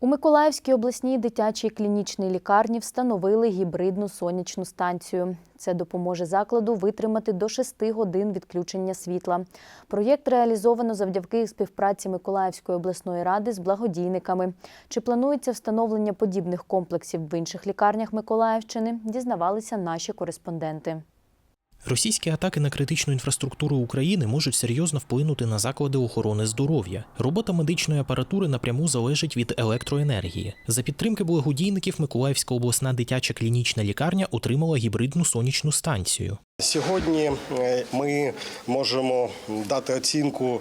У Миколаївській обласній дитячій клінічній лікарні встановили гібридну сонячну станцію. Це допоможе закладу витримати до 6 годин відключення світла. Проєкт реалізовано завдяки співпраці Миколаївської обласної ради з благодійниками. Чи планується встановлення подібних комплексів в інших лікарнях Миколаївщини, дізнавалися наші кореспонденти. Російські атаки на критичну інфраструктуру України можуть серйозно вплинути на заклади охорони здоров'я. Робота медичної апаратури напряму залежить від електроенергії. За підтримки благодійників Миколаївська обласна дитяча клінічна лікарня отримала гібридну сонячну станцію. Сьогодні е, ми можемо дати оцінку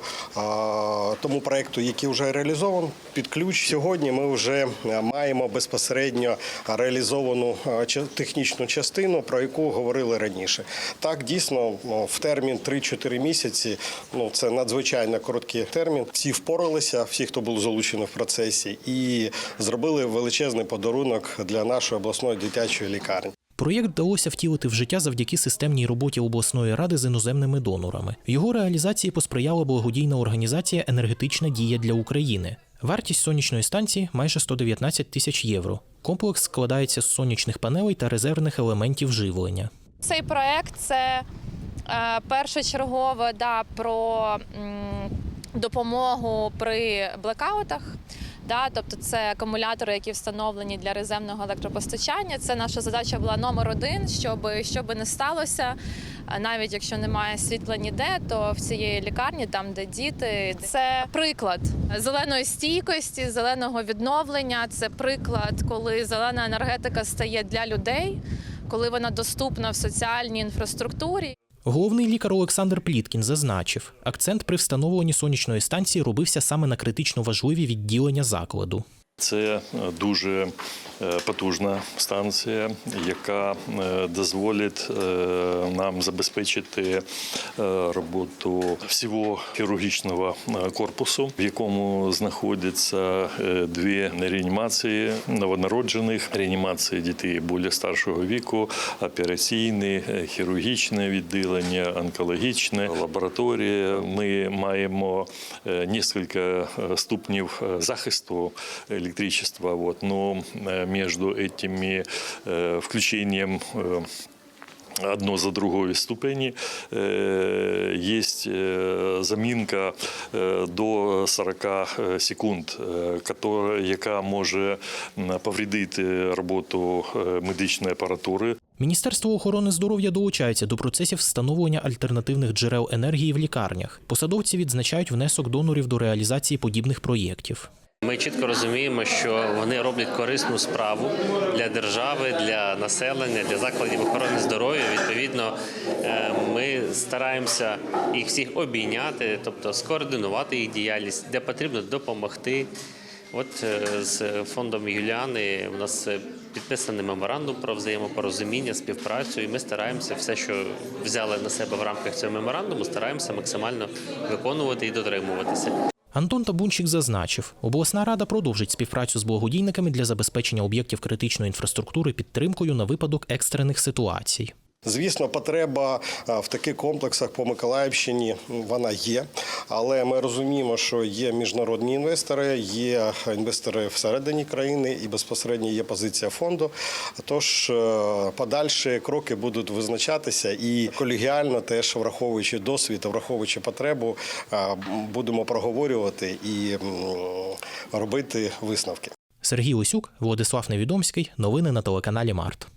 тому проекту, який вже реалізований під ключ. Сьогодні ми вже е, маємо безпосередньо реалізовану е, технічну частину, про яку говорили раніше. Так, дійсно, ну, в термін 3-4 місяці. Ну це надзвичайно короткий термін. Всі впоралися, всі, хто був залучений в процесі, і зробили величезний подарунок для нашої обласної дитячої лікарні. Проєкт вдалося втілити в життя завдяки системній роботі обласної ради з іноземними донорами. Його реалізації посприяла благодійна організація Енергетична дія для України. Вартість сонячної станції майже 119 тисяч євро. Комплекс складається з сонячних панелей та резервних елементів живлення. Цей проект це е, першочергово да, про допомогу при блекаутах. Да, тобто це акумулятори, які встановлені для резервного електропостачання. Це наша задача була номер один, щоб що би не сталося. Навіть якщо немає світла ніде, то в цієї лікарні, там де діти, це приклад зеленої стійкості, зеленого відновлення. Це приклад, коли зелена енергетика стає для людей, коли вона доступна в соціальній інфраструктурі. Головний лікар Олександр Пліткін зазначив, акцент при встановленні сонячної станції робився саме на критично важливі відділення закладу. Це е, дуже е, потужна станція, яка е, дозволить нам забезпечити роботу всього хірургічного корпусу, в якому знаходяться дві реанімації новонароджених, реанімації дітей більш старшого віку, операційне, хірургічне відділення, онкологічне, лабораторія. Ми маємо кілька ступнів захисту электричества. Вот. Но э, между этими э, включением э, одно за другою ступені э, есть э, замінка э, до 40 секунд, э, котора- яка може м, повредити роботу е, медичної апаратури. Міністерство охорони здоров'я долучається до процесів встановлення альтернативних джерел енергії в лікарнях. Посадовці відзначають внесок донорів до реалізації подібних проєктів. Ми чітко розуміємо, що вони роблять корисну справу для держави, для населення, для закладів охорони здоров'я. Відповідно, е, ми стараємося їх всіх обійняти, тобто скоординувати їх діяльність, де потрібно допомогти. От е, з фондом Юліани у нас підписаний меморандум про взаємопорозуміння, співпрацю, і ми стараємося все, що взяли на себе в рамках цього меморандуму, стараємося максимально виконувати і дотримуватися. Антон Табунчик зазначив, обласна рада продовжить співпрацю з благодійниками для забезпечення об'єктів критичної інфраструктури підтримкою на випадок екстрених ситуацій. Звісно, потреба в таких комплексах по Миколаївщині вона є, але ми розуміємо, що є міжнародні інвестори, є інвестори всередині країни і безпосередньо є позиція фонду. Тож е, подальші кроки будуть визначатися і колегіально, теж враховуючи досвід, враховуючи потребу, будемо проговорювати і робити висновки. Сергій Лисюк, Владислав Невідомський. Новини на телеканалі Март.